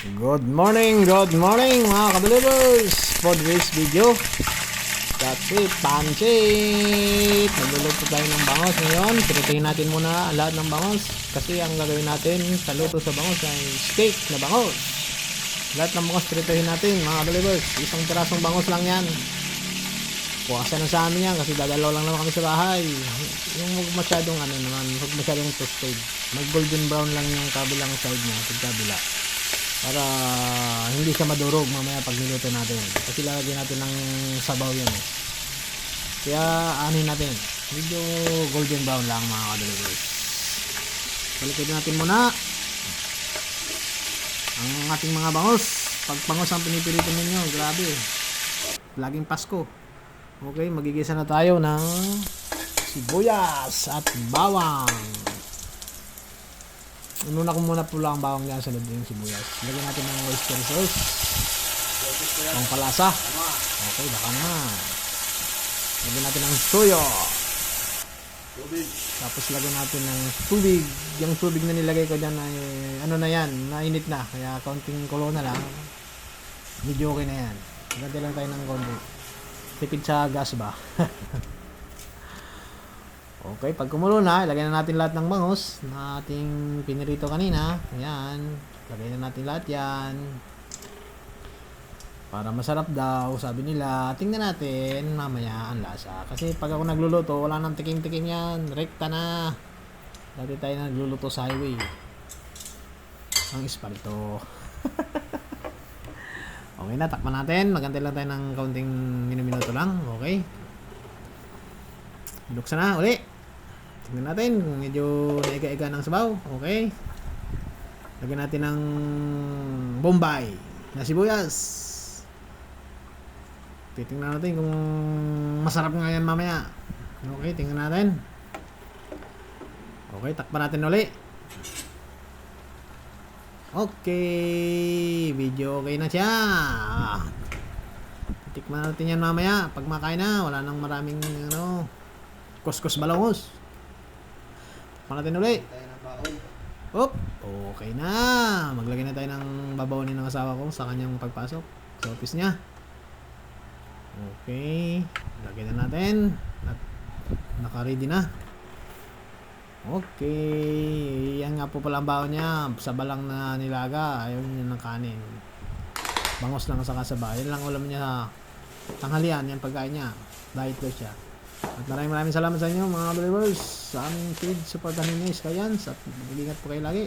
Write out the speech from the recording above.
Good morning, good morning mga ka-believers! For this video, that's it, pancit! Nagluluto tayo ng bangos ngayon. Piritahin natin muna lahat ng bangos kasi ang gagawin natin sa luto sa bangos ay steak na bangos. Lahat ng bangos piritahin natin mga ka-believers. Isang pirasong bangos lang yan. Puwasan na sa amin yan kasi dadalaw lang naman kami sa bahay. Yung huwag masyadong ano naman, huwag masyadong toasted. Mag golden brown lang yung kabilang side niya, sa kabila. Para hindi siya madurog mamaya pag niluto natin. Kasi lalagyan natin ng sabaw yan eh. Kaya anin natin. Medyo golden brown lang mga kadeliveries. Balikin natin muna ang ating mga bangos. Pag bangos ang pinipirito ninyo, grabe. Laging Pasko. Okay, magigisa na tayo ng sibuyas at bawang. Inuna ko muna pula ang bawang niya sa loob yung sibuyas. Lagyan natin ng oyster sauce. Ang palasa. Okay, baka na. Lagyan natin ng soyo. Tapos lagyan natin ng tubig. Yung tubig na nilagay ko dyan ay ano na yan, nainit na. Kaya kaunting kulo na lang. Medyo okay na yan. Ganti lang tayo ng konti. Tipid sa gas ba? okay, pag kumulo na, ilagay na natin lahat ng bangos na ating pinirito kanina. Ayan. Lagay na natin lahat yan. Para masarap daw, sabi nila. Tingnan natin mamaya ang lasa. Kasi pag ako nagluluto, wala nang tikim-tikim yan. Rekta na. Dati tayo nagluluto sa highway. Ang espalto. Okay na, takpan natin. Magantay lang tayo ng kaunting minuminuto lang. Okay. Buksan na, uli. Tingnan natin kung medyo naiga-iga ng sabaw. Okay. Lagyan natin ng bombay na sibuyas. Titingnan natin kung masarap nga yan mamaya. Okay, tingnan natin. Okay, takpan natin uli. Okay, video okay na siya. Tikman natin yan mamaya. Pag makain na, wala nang maraming ano, kuskus balangos. Tikman natin ulit. Op, okay na. Maglagay na tayo ng babawonin ng asawa ko sa kanyang pagpasok sa office niya. Okay, lagay na natin. At naka-ready na. Okay, yan nga po pala ang baon niya. Sa balang na nilaga, ayaw niya ng kanin. Bangos lang sa kasaba. Yan lang ulam niya tanghalian, yan pagkain niya. Diet daw siya. At maraming maraming salamat sa inyo mga believers. Sa aming feed, supportan ninyo is Kayans at mag-ingat po kayo lagi.